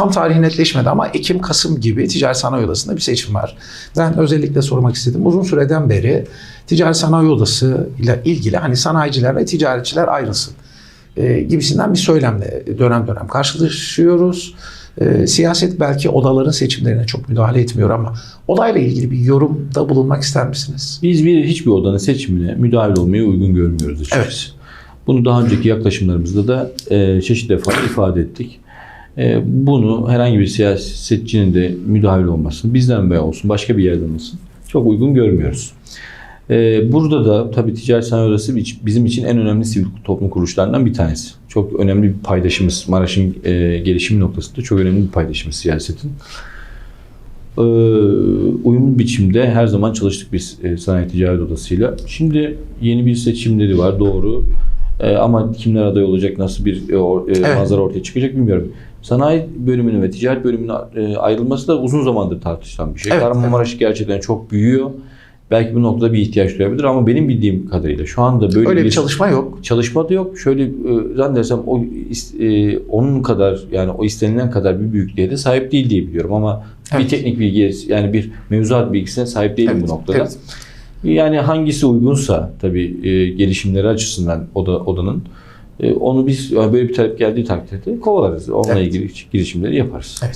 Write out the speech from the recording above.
tam tarihi netleşmedi ama Ekim-Kasım gibi Ticaret Sanayi Odası'nda bir seçim var. Ben özellikle sormak istedim. Uzun süreden beri Ticaret Sanayi Odası ile ilgili hani sanayiciler ve ticaretçiler ayrılsın e, gibisinden bir söylemle dönem dönem karşılaşıyoruz. E, siyaset belki odaların seçimlerine çok müdahale etmiyor ama odayla ilgili bir yorumda bulunmak ister misiniz? Biz bir hiçbir odanın seçimine müdahil olmayı uygun görmüyoruz açıkçası. Evet. Bunu daha önceki yaklaşımlarımızda da e, çeşitli defa ifade ettik. E, bunu herhangi bir siyasetçinin de müdahil olmasın, bizden veya olsun, başka bir yerden olsun çok uygun görmüyoruz. E, burada da tabii Ticaret Sanayi Odası bizim için en önemli sivil toplum kuruluşlarından bir tanesi. Çok önemli bir paydaşımız. Maraş'ın e, gelişim noktasında çok önemli bir paydaşımız siyasetin. Uyumlu biçimde her zaman çalıştık biz Sanayi Ticaret Odası'yla. Şimdi yeni bir seçimleri var doğru. Ama kimler aday olacak, nasıl bir Evet. manzara ortaya çıkacak bilmiyorum. Sanayi bölümünün ve ticaret bölümünün e, ayrılması da uzun zamandır tartışılan bir şey. Evet, Kahramanmaraş gerçekten çok büyüyor. Belki bu noktada bir ihtiyaç duyabilir ama benim bildiğim kadarıyla şu anda böyle Öyle bir çalışma yok. çalışma da yok. Şöyle e, zannedersem o e, onun kadar yani o istenilen kadar bir büyüklüğe de sahip değil diye biliyorum ama bir Evet. teknik bilgiye yani bir mevzuat bilgisine sahip değilim Evet, bu noktada. evet. Yani hangisi uygunsa tabii e, gelişimleri açısından oda odanın onu biz böyle bir talep geldiği takdirde kovalarız. Onunla Evet. ilgili girişimleri yaparız.